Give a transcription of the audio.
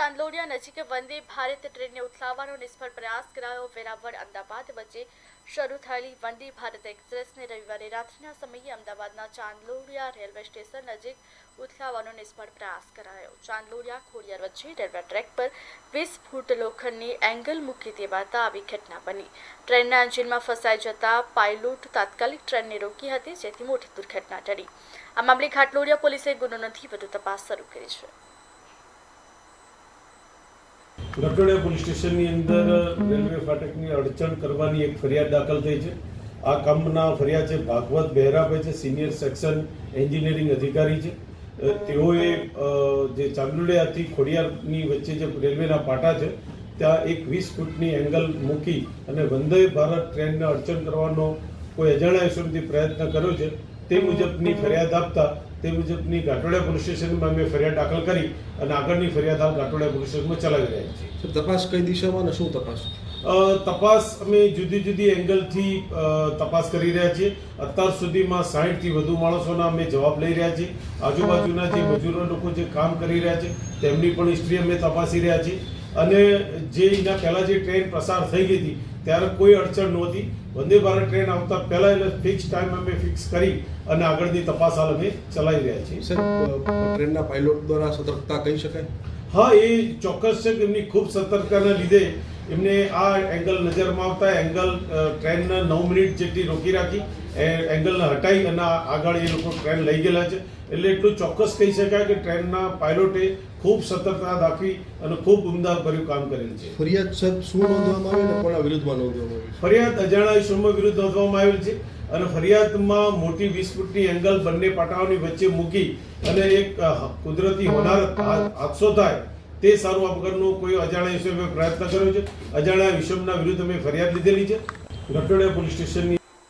ચાંદલોડિયા નજીક વંદે ભારત ટ્રેનને ઉથલાવવાનો નિષ્ફળ પ્રયાસ કરાયો. વેરાવળ, અમદાવાદ વચ્ચે શરૂ થયેલી વંદે ભારત એક્સપ્રેસને રવિવારે રાત્રિના સમયે અમદાવાદના ચાંદલોડિયા રેલવે સ્ટેશન નજીક ઉથલાવવાનો નિષ્ફળ પ્રયાસ કરાયો. ચાંદલોડિયા ખોડિયાર વચ્ચે રેલવે ટ્રેક પર વીસ ફૂટ લોખંડની એંગલ મૂકી દેવાતા આવી ઘટના બની. ટ્રેનના એન્જિનમાં ફસાઈ જતા પાયલોટ તાત્કાલિક ટ્રેનને રોકી હતી, જેથી મોટી દુર્ઘટના ટળી. આ મામલે ઘાટલોડિયા પોલીસે ગુનો નોંધી વધુ તપાસ શરૂ કરી છે. રટોડિયા પોલીસ સ્ટેશનની અંદર રેલવે ફાટકની અડચણ કરવાની એક ફરિયાદ દાખલ થઈ છે. આ કામના ફરિયાદ છે, ભાગવત બહેરાભાઈ છે, સિનિયર સેક્શન એન્જિનિયરિંગ અધિકારી છે. તેઓએ જે ચાંદુડિયાથી ખોડિયારની વચ્ચે જે રેલવેના પાટા છે, ત્યાં એક વીસ ફૂટની એંગલ મૂકી અને વંદે ભારત ટ્રેનને અડચણ કરવાનો કોઈ અજાણ્યા પ્રયત્ન કર્યો છે. તે મુજબની ફરિયાદ આપતા તે મુજબની ઘાટોડિયા પોલીસ સ્ટેશનમાં અમે ફરિયાદ દાખલ કરી અને આગળની ફરિયાદ હાલ ઘાટોડિયા પોલીસ સ્ટેશનમાં ચલાવી રહ્યા છીએ. તપાસ કઈ દિશામાં અને શું તપાસ? અ, તપાસ અમે જુદી જુદી એંગલથી તપાસ કરી રહ્યા છીએ. અત્યાર સુધીમાં સાહીઠથી વધુ માણસોના અમે જવાબ લઈ રહ્યા છીએ. આજુબાજુના જે મજૂરો લોકો જે કામ કરી રહ્યા છે તેમની પણ હિસ્ટ્રી અમે તપાસી રહ્યા છીએ. અને જે એના પહેલાં જે ટ્રેન પસાર થઈ ગઈ હતી, ત્યારે કોઈ અડચણ નહોતી. વંદે ભારત ટ્રેન આવતા પહેલાં એટલે ફિક્સ ટાઈમ અમે ફિક્સ કરી અને આગળની તપાસ હાલ અમે ચલાવી રહ્યા છીએ. સર ટ્રેનના પાયલોટ દ્વારા સતર્કતા કહી શકાય? હા એ ચોક્કસ છે કે એમની ખૂબ સતર્કતાના લીધે એમને આ એંગલ નજરમાં આવતા એંગલ ટ્રેનને નવ મિનિટ જેટલી રોકી રાખી એ એંગલને હટાવી અને આગળ એ લોકો ટ્રેન લઈ ગયેલા છે. એટલે એટલું ચોક્કસ કહી શકાય કે ટ્રેનના પાયલોટે ખૂબ સતર્કતા દાખવી અને ખૂબ ઉમદાભર્યું કામ કરેલ છે. ફરિયાદ સર શું નોંધવામાં આવે ને કોના વિરુદ્ધમાં નોંધવામાં આવે ફરિયાદ અજાણા ઇસમો વિરુદ્ધ નોંધવામાં આવેલ છે. અને ફરિયાદમાં મોટી વીસ ફૂટની એંગલ બંને પાટાઓની વચ્ચે મૂકી અને એક કુદરતી હોનારત હાદસો થાય તે સારું આ કોઈ અજાણ્યા વિષમે પ્રયત્ન કર્યો છે. અજાણ્યા વિષમના વિરુદ્ધ અમે ફરિયાદ લીધેલી છે. રટોડિયા પોલીસ સ્ટેશનની